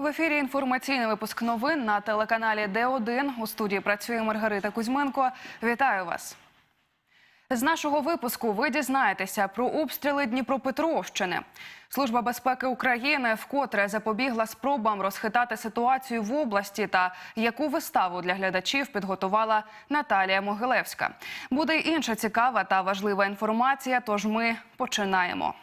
В ефірі інформаційний випуск новин на телеканалі Д1. У студії працює Маргарита Кузьменко. Вітаю вас. З нашого випуску ви дізнаєтеся про обстріли Дніпропетровщини. Служба безпеки України вкотре запобігла спробам розхитати ситуацію в області та яку виставу для глядачів підготувала Наталія Могилевська. Буде й інша цікава та важлива інформація. Тож ми починаємо.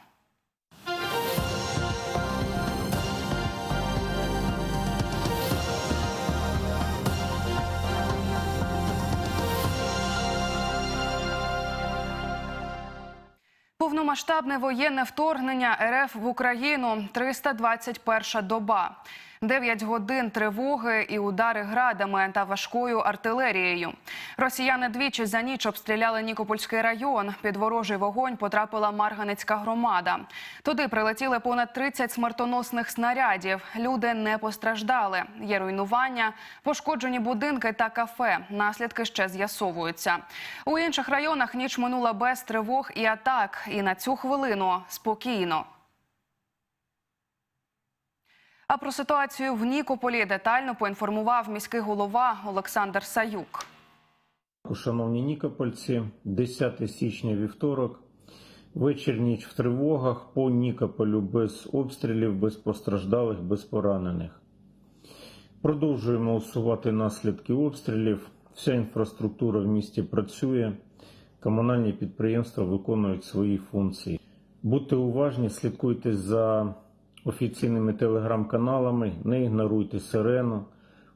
Повномасштабне воєнне вторгнення РФ в Україну 321 доба. 9 годин тривоги і удари градами та важкою артилерією. Росіяни двічі за ніч обстріляли Нікопольський район. Під ворожий вогонь потрапила Марганецька громада. Туди прилетіли понад 30 смертоносних снарядів. Люди не постраждали. Є руйнування, пошкоджені будинки та кафе. Наслідки ще з'ясовуються. У інших районах ніч минула без тривог і атак. І на цю хвилину спокійно. А про ситуацію в Нікополі детально поінформував міський голова Олександр Саюк. Шановні Нікопольці, 10 січня вівторок. Вечір ніч в тривогах по Нікополю без обстрілів, без постраждалих, без поранених. Продовжуємо усувати наслідки обстрілів. Вся інфраструктура в місті працює. Комунальні підприємства виконують свої функції. Будьте уважні, слідкуйте за офіційними телеграм-каналами, не ігноруйте сирену.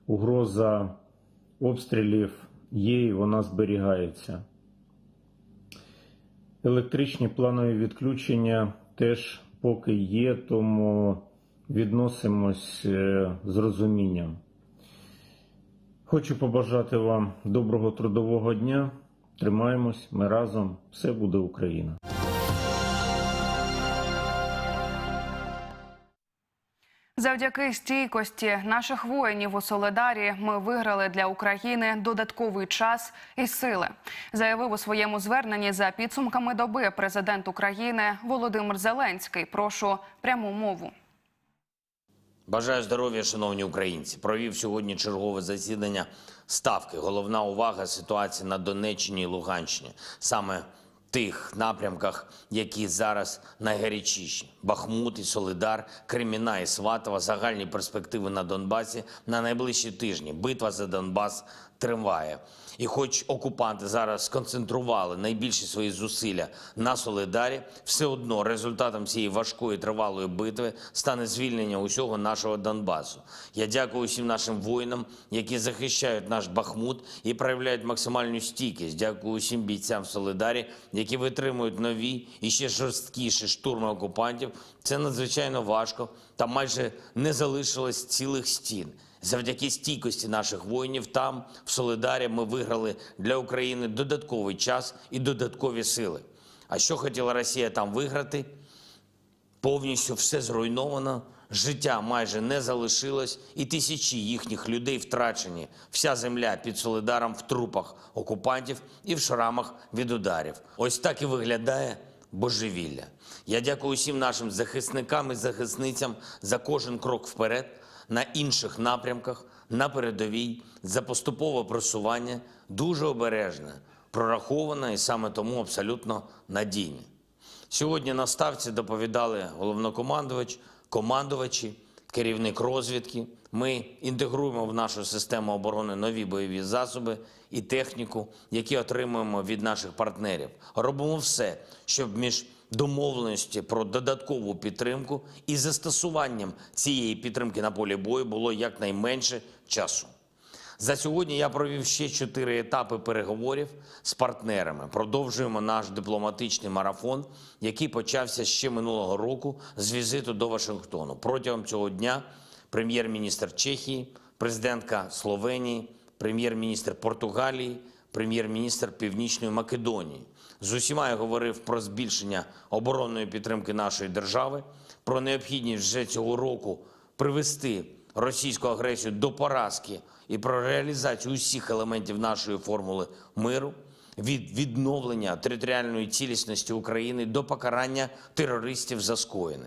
Угроза обстрілів є і вона зберігається. Електричні планові відключення теж поки є, тому відносимось е, з розумінням. Хочу побажати вам доброго трудового дня. Тримаємось, ми разом. Все буде Україна. Завдяки стійкості наших воїнів у Соледарі ми виграли для України додатковий час і сили. Заявив у своєму зверненні за підсумками доби президент України Володимир Зеленський. Прошу пряму мову. Бажаю здоров'я, шановні українці. Провів сьогодні чергове засідання ставки. Головна увага ситуації на Донеччині і Луганщині. Саме тих напрямках, які зараз найгарячіші: Бахмут і Солидар, Креміна і Сватова, загальні перспективи на Донбасі на найближчі тижні. Битва за Донбас триває. І хоч окупанти зараз сконцентрували найбільші свої зусилля на Солидарі, все одно результатом цієї важкої тривалої битви стане звільнення усього нашого Донбасу. Я дякую усім нашим воїнам, які захищають наш Бахмут і проявляють максимальну стійкість. Дякую усім бійцям в Солидарі, які витримують нові і ще жорсткіші штурми окупантів. Це надзвичайно важко та майже не залишилось цілих стін. Завдяки стійкості наших воїнів там, в Солидарі, ми виграли для України додатковий час і додаткові сили. А що хотіла Росія там виграти? Повністю все зруйновано, життя майже не залишилось, і тисячі їхніх людей втрачені. Вся земля під Солидаром в трупах окупантів і в шрамах від ударів. Ось так і виглядає божевілля. Я дякую усім нашим захисникам і захисницям за кожен крок вперед на інших напрямках, на передовій, за поступове просування, дуже обережне, прораховане і саме тому абсолютно надійне. Сьогодні на ставці доповідали головнокомандувач, командувачі, керівник розвідки. Ми інтегруємо в нашу систему оборони нові бойові засоби і техніку, які отримуємо від наших партнерів. Робимо все, щоб між домовленості про додаткову підтримку і застосуванням цієї підтримки на полі бою було якнайменше часу. За сьогодні я провів ще чотири етапи переговорів з партнерами. Продовжуємо наш дипломатичний марафон, який почався ще минулого року з візиту до Вашингтону. Протягом цього дня прем'єр-міністр Чехії, президентка Словенії, прем'єр-міністр Португалії, прем'єр-міністр Північної Македонії. З усіма я говорив про збільшення оборонної підтримки нашої держави, про необхідність вже цього року привести російську агресію до поразки і про реалізацію усіх елементів нашої формули миру від відновлення територіальної цілісності України до покарання терористів за скоєне.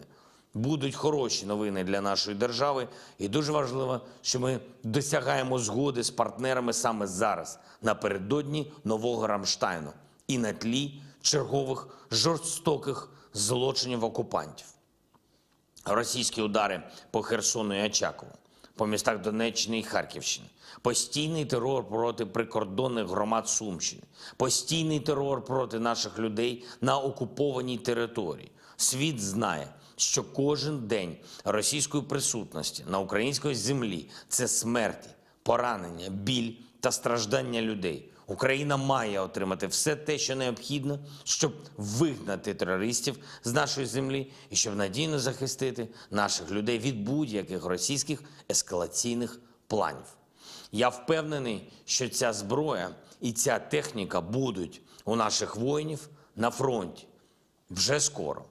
будуть хороші новини для нашої держави. І дуже важливо, що ми досягаємо згоди з партнерами саме зараз, напередодні нового Рамштайну і на тлі чергових жорстоких злочинів окупантів. Російські удари по Херсону і Очакову, по містах Донеччини і Харківщини, постійний терор проти прикордонних громад Сумщини, постійний терор проти наших людей на окупованій території. Світ знає, що кожен день російської присутності на українській землі це смерті, поранення, біль та страждання людей. Україна має отримати все те, що необхідно, щоб вигнати терористів з нашої землі і щоб надійно захистити наших людей від будь-яких російських ескалаційних планів. Я впевнений, що ця зброя і ця техніка будуть у наших воїнів на фронті вже скоро.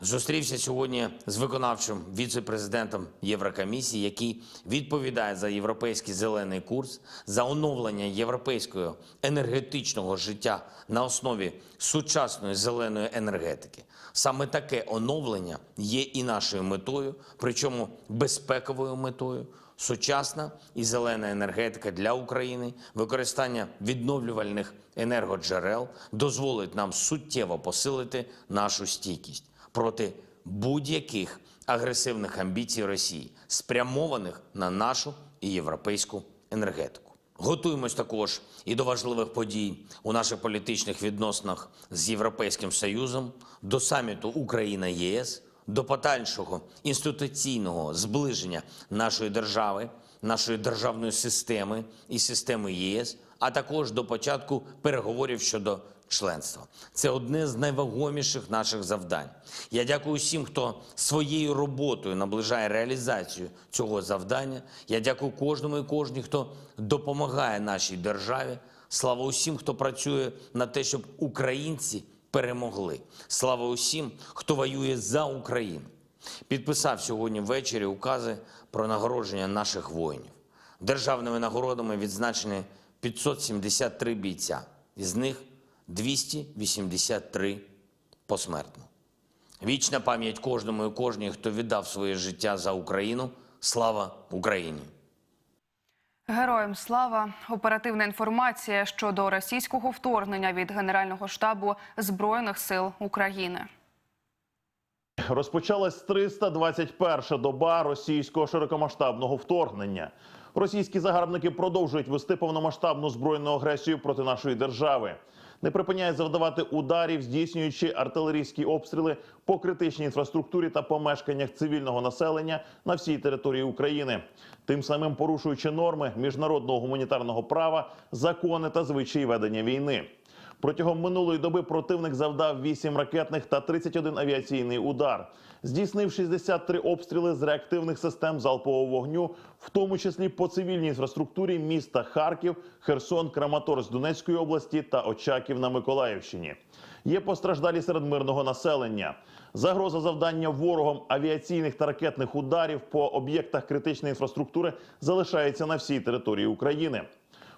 Зустрівся сьогодні з виконавчим віце-президентом Єврокомісії, який відповідає за європейський зелений курс, за оновлення європейського енергетичного життя на основі сучасної зеленої енергетики. Саме таке оновлення є і нашою метою, причому безпековою метою. Сучасна і зелена енергетика для України, використання відновлювальних енергоджерел дозволить нам суттєво посилити нашу стійкість проти будь-яких агресивних амбіцій Росії, спрямованих на нашу і європейську енергетику. Готуємось також і до важливих подій у наших політичних відносинах з Європейським Союзом, до саміту Україна ЄС, до подальшого інституційного зближення нашої держави, нашої державної системи і системи ЄС, а також до початку переговорів щодо членства. Це одне з найвагоміших наших завдань. Я дякую всім, хто своєю роботою наближає реалізацію цього завдання. Я дякую кожному і кожній, хто допомагає нашій державі. Слава усім, хто працює на те, щоб українці перемогли. Слава усім, хто воює за Україну. Підписав сьогодні ввечері укази про нагородження наших воїнів. Державними нагородами відзначені 573 бійця, із них 283 посмертно. Вічна пам'ять кожному і кожній, хто віддав своє життя за Україну. Слава Україні! Героям слава. Оперативна інформація щодо російського вторгнення від Генерального штабу Збройних сил України. Розпочалась 321 доба російського широкомасштабного вторгнення. Російські загарбники продовжують вести повномасштабну збройну агресію проти нашої держави. Не припиняють завдавати ударів, здійснюючи артилерійські обстріли по критичній інфраструктурі та помешканнях цивільного населення на всій території України, тим самим порушуючи норми міжнародного гуманітарного права, закони та звичаї ведення війни. Протягом минулої доби противник завдав 8 ракетних та 31 авіаційний удар, здійснив 63 обстріли з реактивних систем залпового вогню, в тому числі по цивільній інфраструктурі міста Харків, Херсон, Краматорськ Донецької області та Очаків на Миколаївщині. Є постраждалі серед мирного населення. Загроза завдання ворогом авіаційних та ракетних ударів по об'єктах критичної інфраструктури залишається на всій території України.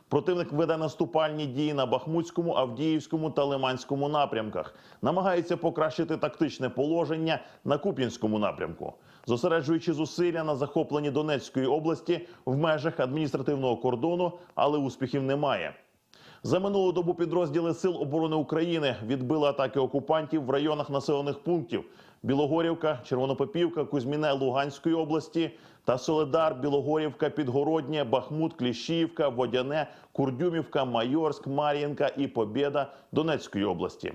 Противник веде наступальні дії на Бахмутському, Авдіївському та Лиманському напрямках. Намагається покращити тактичне положення на Куп'янському напрямку, зосереджуючи зусилля на захопленні Донецької області в межах адміністративного кордону, але успіхів немає. За минулу добу підрозділи Сил оборони України відбили атаки окупантів в районах населених пунктів Білогорівка, Червонопопівка, Кузьміне Луганської області та Соледар, Білогорівка, Підгороднє, Бахмут, Кліщіївка, Водяне, Курдюмівка, Майорськ, Мар'їнка і Побєда Донецької області.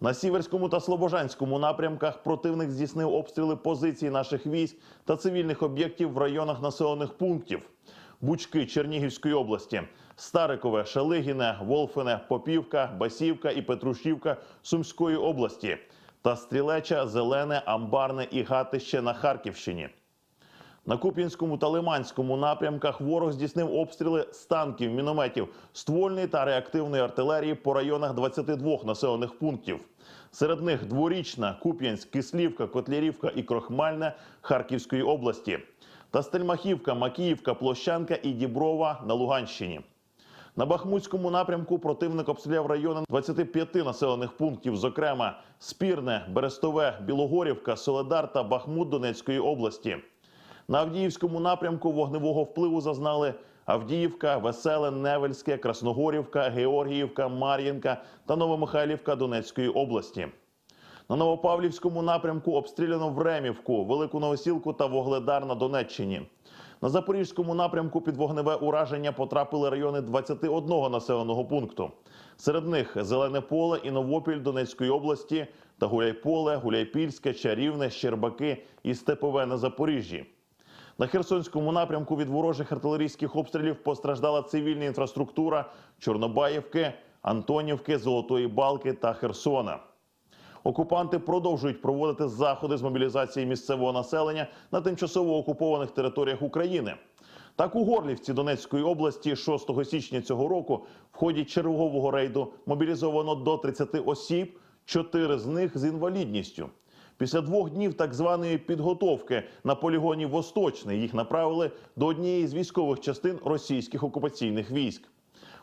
На Сіверському та Слобожанському напрямках противник здійснив обстріли позицій наших військ та цивільних об'єктів в районах населених пунктів. Бучки Чернігівської області, Старикове, Шалигіне, Волфине, Попівка, Басівка і Петрушівка Сумської області та Стрілеча, Зелене, Амбарне і Гатище на Харківщині. На Куп'янському та Лиманському напрямках ворог здійснив обстріли з танків, мінометів, ствольної та реактивної артилерії по районах 22 населених пунктів. Серед них дворічна, Куп'янськ, Кислівка, Котлярівка і Крохмальне Харківської області та Стельмахівка, Макіївка, Площанка і Діброва на Луганщині. На Бахмутському напрямку противник обстріляв райони 25 населених пунктів, зокрема Спірне, Берестове, Білогорівка, Соледар та Бахмут Донецької області. На Авдіївському напрямку вогневого впливу зазнали Авдіївка, Веселе, Невельське, Красногорівка, Георгіївка, Мар'їнка та Новомихайлівка Донецької області. На Новопавлівському напрямку обстріляно Времівку, Велику Новосілку та Вогледар на Донеччині. На Запорізькому напрямку під вогневе ураження потрапили райони 21 населеного пункту. Серед них Зелене поле і Новопіль Донецької області та Гуляйполе, Гуляйпільське, Чарівне, Щербаки і Степове на Запоріжжі. На Херсонському напрямку від ворожих артилерійських обстрілів постраждала цивільна інфраструктура Чорнобаївки, Антонівки, Золотої Балки та Херсона. Окупанти продовжують проводити заходи з мобілізації місцевого населення на тимчасово окупованих територіях України. Так у Горлівці Донецької області 6 січня цього року в ході чергового рейду мобілізовано до 30 осіб, 4 з них з інвалідністю. Після двох днів так званої підготовки на полігоні Восточний їх направили до однієї з військових частин російських окупаційних військ.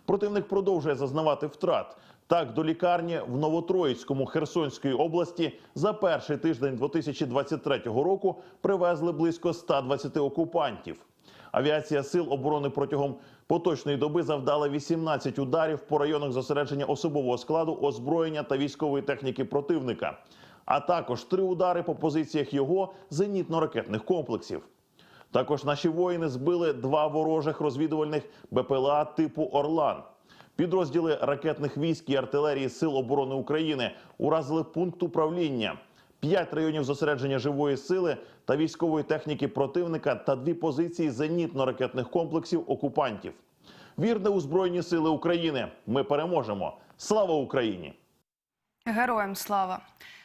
Противник продовжує зазнавати втрат. Так, до лікарні в Новотроїцькому Херсонської області за перший тиждень 2023 року привезли близько 120 окупантів. Авіація сил оборони протягом поточної доби завдала 18 ударів по районах зосередження особового складу, озброєння та військової техніки противника, а також три удари по позиціях його зенітно-ракетних комплексів. Також наші воїни збили два ворожих розвідувальних БПЛА типу Орлан. Підрозділи ракетних військ і артилерії Сил оборони України уразили пункт управління, п'ять районів зосередження живої сили та військової техніки противника та дві позиції зенітно-ракетних комплексів окупантів. Вірне у Збройні Сили України. Ми переможемо. Слава Україні! Героям слава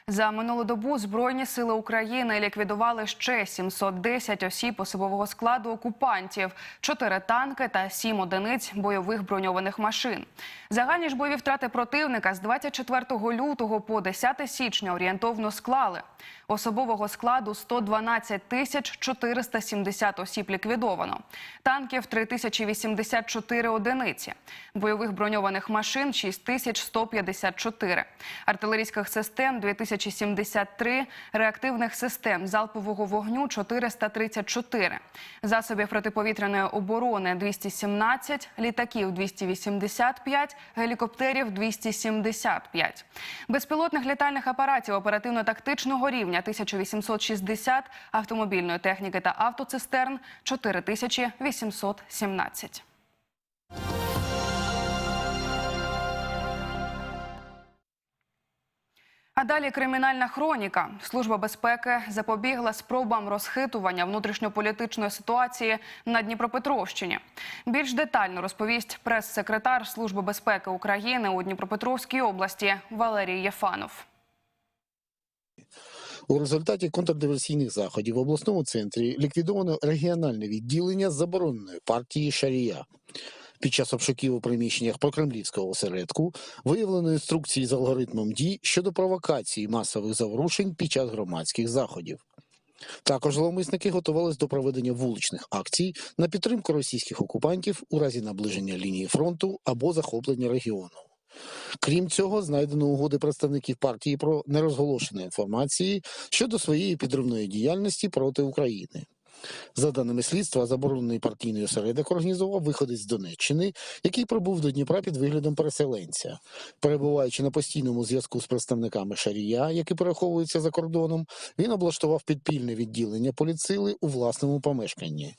за минулу добу Збройні сили України ліквідували ще 710 осіб особового складу окупантів, 4 танки та 7 одиниць бойових броньованих машин. Загальні ж бойові втрати противника з 24 лютого по 10 січня орієнтовно склали. Особового складу 112 тисяч 470 осіб ліквідовано, танків 3084 одиниці, бойових броньованих машин 6154, артилерійських систем 2073, реактивних систем залпового вогню 434, засобів протиповітряної оборони 217, літаків 285, гелікоптерів 275, безпілотних літальних апаратів оперативно-тактичного рівня 1860, автомобільної техніки та автоцистерн 4817. Далі кримінальна хроніка. Служба безпеки запобігла спробам розхитування внутрішньополітичної ситуації на Дніпропетровщині. Більш детально розповість прес-секретар Служби безпеки України у Дніпропетровській області Валерій Єфанов. У результаті контрдиверсійних заходів в обласному центрі ліквідовано регіональне відділення забороненої партії Шарія. Під час обшуків у приміщеннях прокремлівського осередку виявлено інструкції з алгоритмом дій щодо провокації масових заворушень під час громадських заходів. Також зловмисники готувались до проведення вуличних акцій на підтримку російських окупантів у разі наближення лінії фронту або захоплення регіону. Крім цього, знайдено угоди представників партії про нерозголошення інформації щодо своєї підривної діяльності проти України. За даними слідства, заборонений партійний осередок організував виходець з Донеччини, який прибув до Дніпра під виглядом переселенця. Перебуваючи на постійному зв'язку з представниками Шарія, які переховуються за кордоном, він облаштував підпільне відділення поліцили у власному помешканні.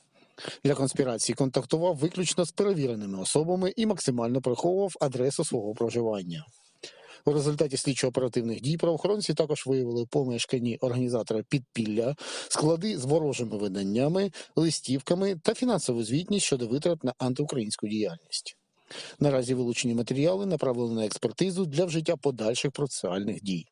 Для конспірації контактував виключно з перевіреними особами і максимально приховував адресу свого проживання. У результаті слідчо-оперативних дій правоохоронці також виявили помешканні організатора підпілля, склади з ворожими виданнями, листівками та фінансову звітність щодо витрат на антиукраїнську діяльність. Наразі вилучені матеріали направлені на експертизу для вжиття подальших процесуальних дій.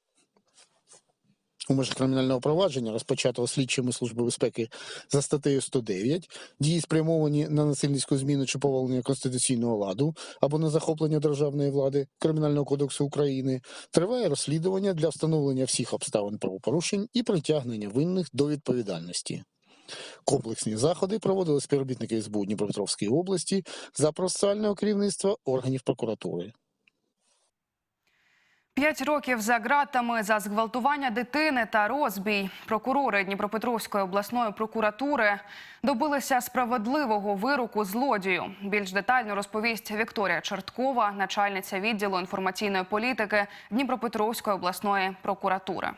У межах кримінального провадження, розпочатого слідчими Служби безпеки за статтею 109, дії спрямовані на насильницьку зміну чи повалення конституційного ладу або на захоплення державної влади Кримінального кодексу України, триває розслідування для встановлення всіх обставин правопорушень і притягнення винних до відповідальності. Комплексні заходи проводили співробітники СБУ Дніпропетровської області за процесуального керівництва органів прокуратури. П'ять років за ґратами за зґвалтування дитини та розбій. Прокурори Дніпропетровської обласної прокуратури добилися справедливого вироку злодію. Більш детально розповість Вікторія Черткова, начальниця відділу інформаційної політики Дніпропетровської обласної прокуратури.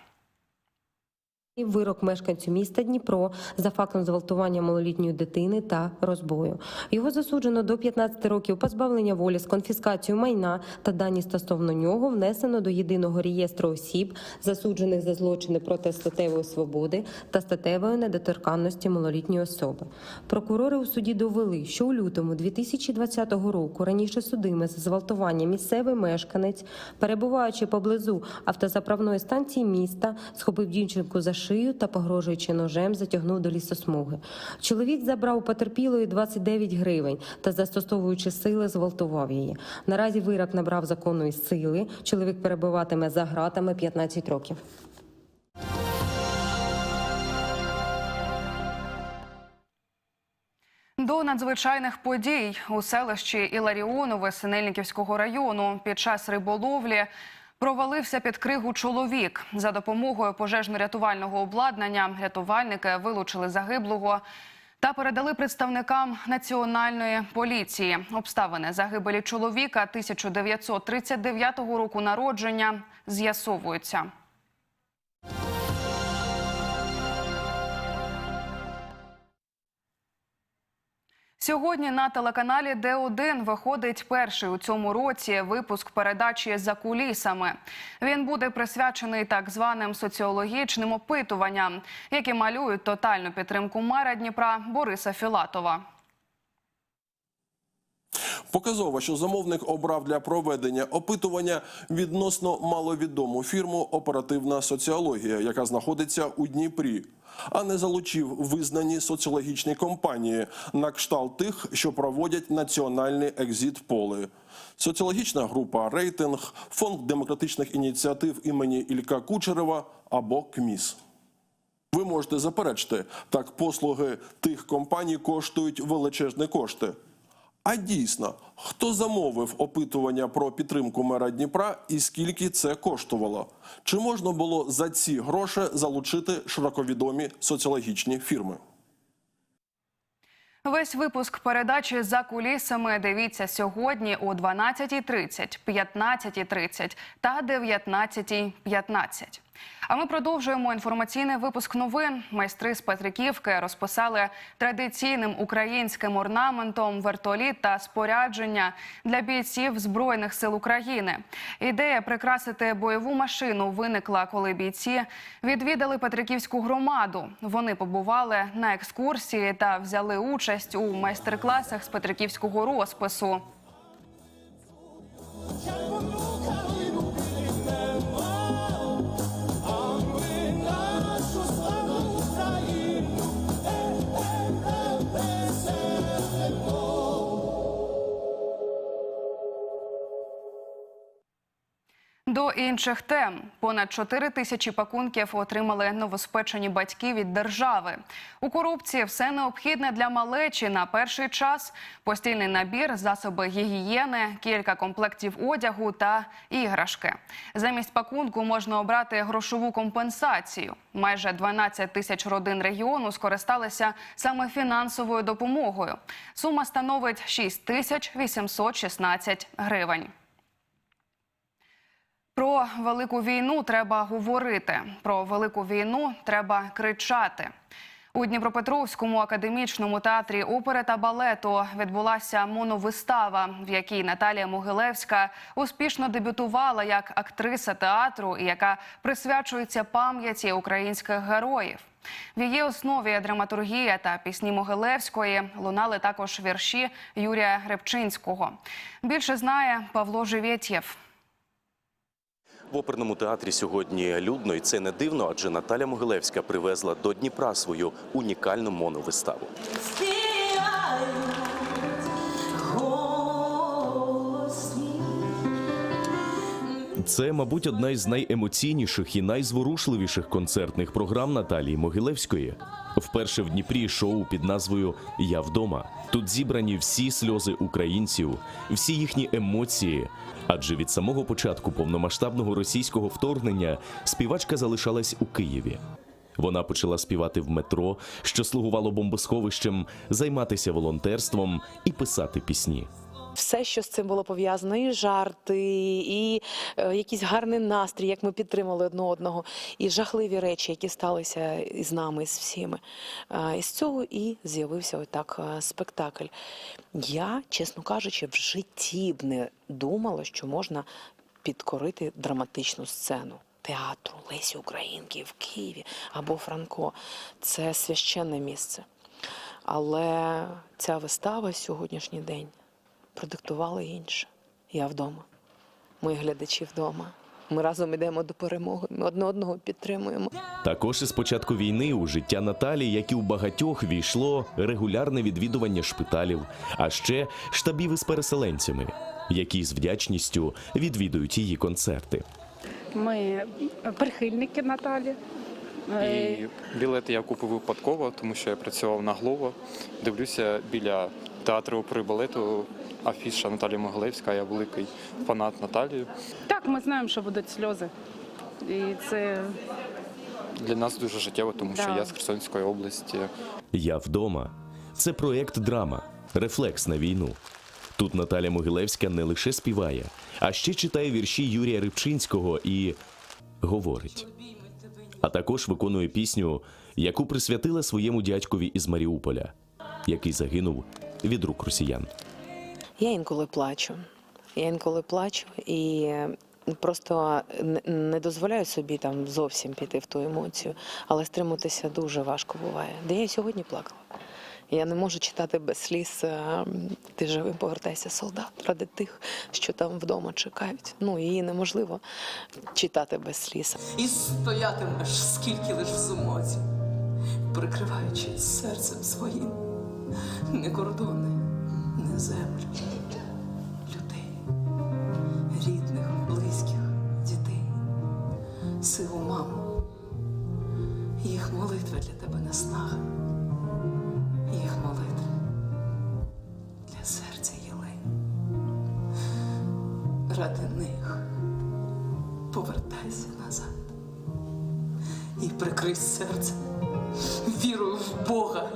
Вирок мешканцю міста Дніпро за фактом зґвалтування малолітньої дитини та розбою. Його засуджено до 15 років позбавлення волі з конфіскацією майна та дані стосовно нього внесено до єдиного реєстру осіб, засуджених за злочини проти статевої свободи та статевої недоторканності малолітньої особи. Прокурори у суді довели, що у лютому 2020 року раніше судимий за зґвалтування місцевий мешканець, перебуваючи поблизу автозаправної станції міста, схопив дівчинку за шию та, погрожуючи ножем, затягнув до лісосмуги. Чоловік забрав у потерпілої 29 гривень та, застосовуючи сили, зґвалтував її. Наразі вирок набрав законної сили. Чоловік перебуватиме за гратами 15 років. До надзвичайних подій у селищі Іларіонове Синельниківського району під час риболовлі провалився під кригу чоловік. За допомогою пожежно-рятувального обладнання рятувальники вилучили загиблого та передали представникам національної поліції. Обставини загибелі чоловіка 1939 року народження з'ясовуються. Сьогодні на телеканалі Д1 виходить перший у цьому році випуск передачі за кулісами. Він буде присвячений так званим соціологічним опитуванням, які малюють тотальну підтримку мера Дніпра Бориса Філатова. Показово, що замовник обрав для проведення опитування відносно маловідому фірму Оперативна соціологія, яка знаходиться у Дніпрі, а не залучив визнані соціологічні компанії на кшталт тих, що проводять національні екзіт поли. Соціологічна група Рейтинг, Фонд демократичних ініціатив імені Ілька Кучерева або КМІС. Ви можете заперечити, так послуги тих компаній коштують величезні кошти. А дійсно, хто замовив опитування про підтримку мера Дніпра і скільки це коштувало? Чи можна було за ці гроші залучити широковідомі соціологічні фірми? Весь випуск передачі за кулісами дивіться сьогодні о 12.30, 15.30 та 19.15. А ми продовжуємо інформаційний випуск новин. Майстри з Петриківки розписали традиційним українським орнаментом вертоліт та спорядження для бійців збройних сил України. Ідея прикрасити бойову машину виникла, коли бійці відвідали Петриківську громаду. Вони побували на екскурсії та взяли участь у майстер-класах з Петриківського розпису. Інших тем понад 4 тисячі пакунків отримали новоспечені батьки від держави. У корупції все необхідне для малечі на перший час: постільний набір, засоби гігієни, кілька комплектів одягу та іграшки. Замість пакунку можна обрати грошову компенсацію. Майже 12 тисяч родин регіону скористалися саме фінансовою допомогою. Сума становить 6 тисяч 816 гривень. Про велику війну треба говорити. Про велику війну треба кричати. У Дніпропетровському академічному театрі опери та балету відбулася моновистава, в якій Наталія Могилевська успішно дебютувала як актриса театру, яка присвячується пам'яті українських героїв. В її основі драматургія та пісні Могилевської лунали також вірші Юрія Гребчинського. Більше знає Павло Живєтєв. В оперному театрі сьогодні людно, і це не дивно, адже Наталя Могилевська привезла до Дніпра свою унікальну моновиставу. Це, мабуть, одна із найемоційніших і найзворушливіших концертних програм Наталії Могилевської. Вперше в Дніпрі шоу під назвою Я вдома. Тут зібрані всі сльози українців, всі їхні емоції. Адже від самого початку повномасштабного російського вторгнення співачка залишалась у Києві. Вона почала співати в метро, що слугувало бомбосховищем, займатися волонтерством і писати пісні. Все, що з цим було пов'язано, і жарти, і е, якийсь гарний настрій, як ми підтримали одне одного, і жахливі речі, які сталися із нами, з всіми. І з цього і з'явився отак е, спектакль. Я, чесно кажучи, в житті б не думала, що можна підкорити драматичну сцену. Театру Лесі Українки в Києві або Франко це священне місце. Але ця вистава сьогоднішній день продиктувала інше. Я вдома. Мої глядачі вдома. Ми разом йдемо до перемоги. Ми одне одного підтримуємо. Також із початку війни у життя Наталі, як і у багатьох, війшло регулярне відвідування шпиталів, а ще штабів із переселенцями, які з вдячністю відвідують її концерти. Ми прихильники Наталі. Е, І білети я купив випадково, тому що я працював на Глово. Дивлюся біля театру опери балету афіша Наталії Могилевська. Я великий фанат Наталії. Так, ми знаємо, що будуть сльози. І це Для нас дуже життєво, тому що я з Херсонської області. Я вдома. Це проєкт драма, рефлекс на війну. Тут Наталя Могилевська не лише співає, а ще читає вірші Юрія Рибчинського і говорить. А також виконує пісню, яку присвятила своєму дядькові із Маріуполя, який загинув від рук росіян. Я інколи плачу. Я інколи плачу і е, просто не- дозволяю собі там зовсім піти в ту емоцію, але стриматися дуже важко буває. Де я сьогодні плакала. Я не можу читати без сліз е, Ти живим повертайся, солдат, ради тих, що там вдома чекають. Ну, її неможливо читати без сліз. І стоятимеш, скільки лиш в зумоці, прикриваючи серцем своїм не кордони, не землю, людей, рідних, близьких, дітей, силу маму, їх молитва для тебе наснага, їх молитва для серця єлей. Ради них повертайся назад і прикрий серце вірою в Бога.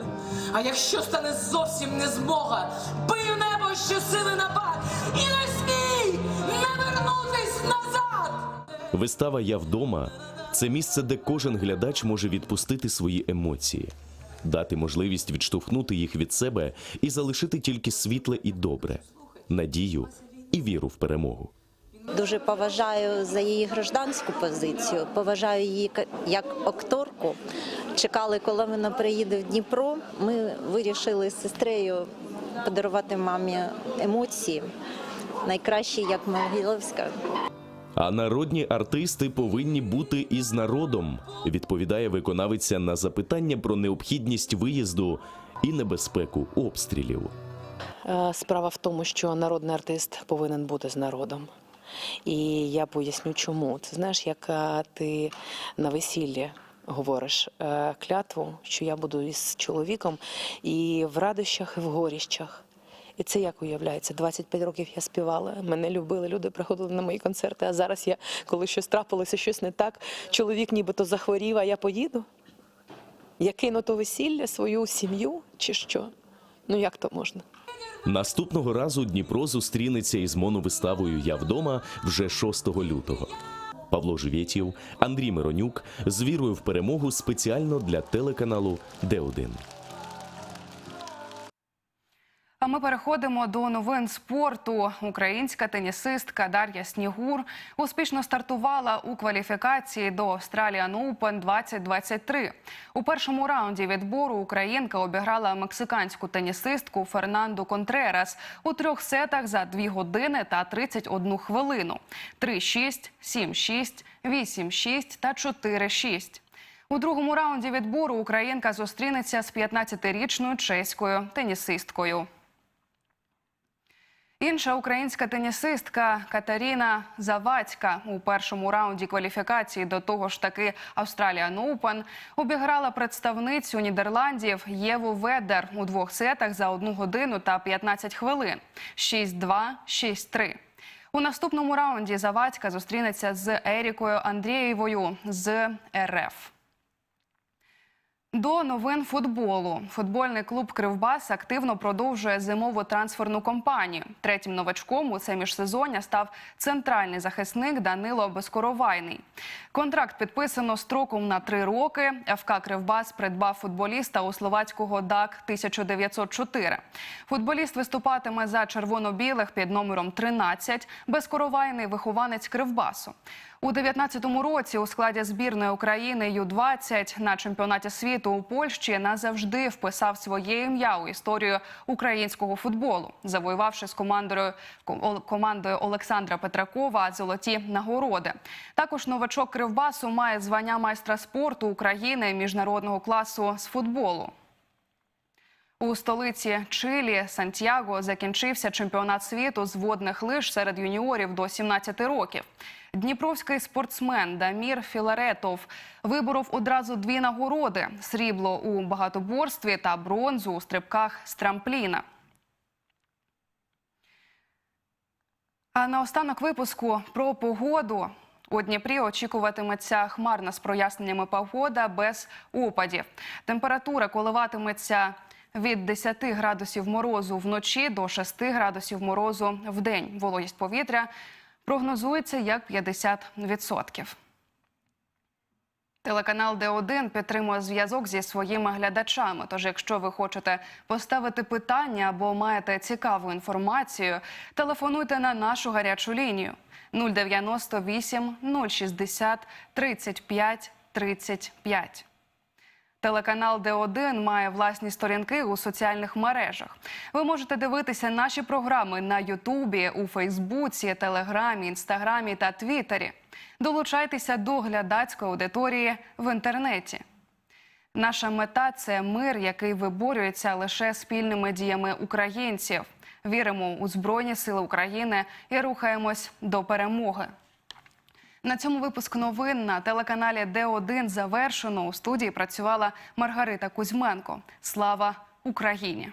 А якщо стане зовсім не змога, бий в небо щосили напад і не смій не вернутись назад. Вистава Я вдома це місце, де кожен глядач може відпустити свої емоції, дати можливість відштовхнути їх від себе і залишити тільки світле і добре, надію і віру в перемогу. Дуже поважаю за її гражданську позицію, поважаю її як акторку. Чекали, коли вона приїде в Дніпро. Ми вирішили з сестрою подарувати мамі емоції, найкращі, як Могилевська. А народні артисти повинні бути із народом, відповідає виконавиця на запитання про необхідність виїзду і небезпеку обстрілів. Е, Справа в тому, що народний артист повинен бути з народом. І я поясню, чому. Ти знаєш, як е, ти на весіллі говориш е, клятву, що я буду із чоловіком і в радощах, і в горіщах. І це як уявляється? 25 років я співала, мене любили, люди приходили на мої концерти. А зараз я, коли щось трапилося, щось не так, чоловік нібито захворів, а я поїду. Я кину то весілля, свою сім'ю чи що? Ну як то можна? Наступного разу Дніпро зустрінеться із моновиставою Я вдома вже 6 лютого. Павло Живєтєв, Андрій Миронюк з вірою в перемогу спеціально для телеканалу Д1. Ми переходимо до новин спорту. Українська тенісистка Дар'я Снігур успішно стартувала у кваліфікації до Australian Open 2023. У першому раунді відбору українка обіграла мексиканську тенісистку Фернанду Контрерас у трьох сетах за 2 години та 31 хвилину: 3-6, 7-6, 8-6 та 4-6. У другому раунді відбору українка зустрінеться з 15-річною чеською тенісисткою. Інша українська тенісистка Катерина Завадська у першому раунді кваліфікації до того ж таки Australian Open обіграла представницю Нідерландів Єву Ведер у двох сетах за 1 годину та 15 хвилин 6-2, 6-3. У наступному раунді Завадська зустрінеться з Ерікою Андрієвою з РФ. До новин футболу футбольний клуб Кривбас активно продовжує зимову трансферну кампанію. Третім новачком у це міжсезоння став центральний захисник Данило Безкоровайний. Контракт підписано строком на три роки. ФК Кривбас придбав футболіста у словацького ДАК 1904. Футболіст виступатиме за червоно-білих під номером 13. Безкоровайний вихованець Кривбасу. У 19-му році у складі збірної України Ю-20 на чемпіонаті світу у Польщі назавжди вписав своє ім'я у історію українського футболу, завоювавши з командою командою Олександра Петракова золоті нагороди. Також новачок Кривбасу має звання майстра спорту України міжнародного класу з футболу. У столиці Чилі Сантьяго закінчився чемпіонат світу з водних лиж серед юніорів до 17 років. Дніпровський спортсмен Дамір Філаретов виборов одразу дві нагороди: срібло у багатоборстві та бронзу у стрибках з трампліна. А наостанок випуску про погоду. У Дніпрі очікуватиметься хмарна з проясненнями погода без опадів. Температура коливатиметься від 10 градусів морозу вночі до 6 градусів морозу в день. Вологість повітря прогнозується як 50%. Телеканал Д1 підтримує зв'язок зі своїми глядачами. Тож, якщо ви хочете поставити питання або маєте цікаву інформацію, телефонуйте на нашу гарячу лінію 098 060 35 35. Телеканал Д1 має власні сторінки у соціальних мережах. Ви можете дивитися наші програми на Ютубі, у Фейсбуці, Телеграмі, Інстаграмі та Твіттері. Долучайтеся до глядацької аудиторії в інтернеті. Наша мета це мир, який виборюється лише спільними діями українців. Віримо у Збройні Сили України і рухаємось до перемоги. На цьому випуск новин на телеканалі Д1 завершено. У студії працювала Маргарита Кузьменко. Слава Україні!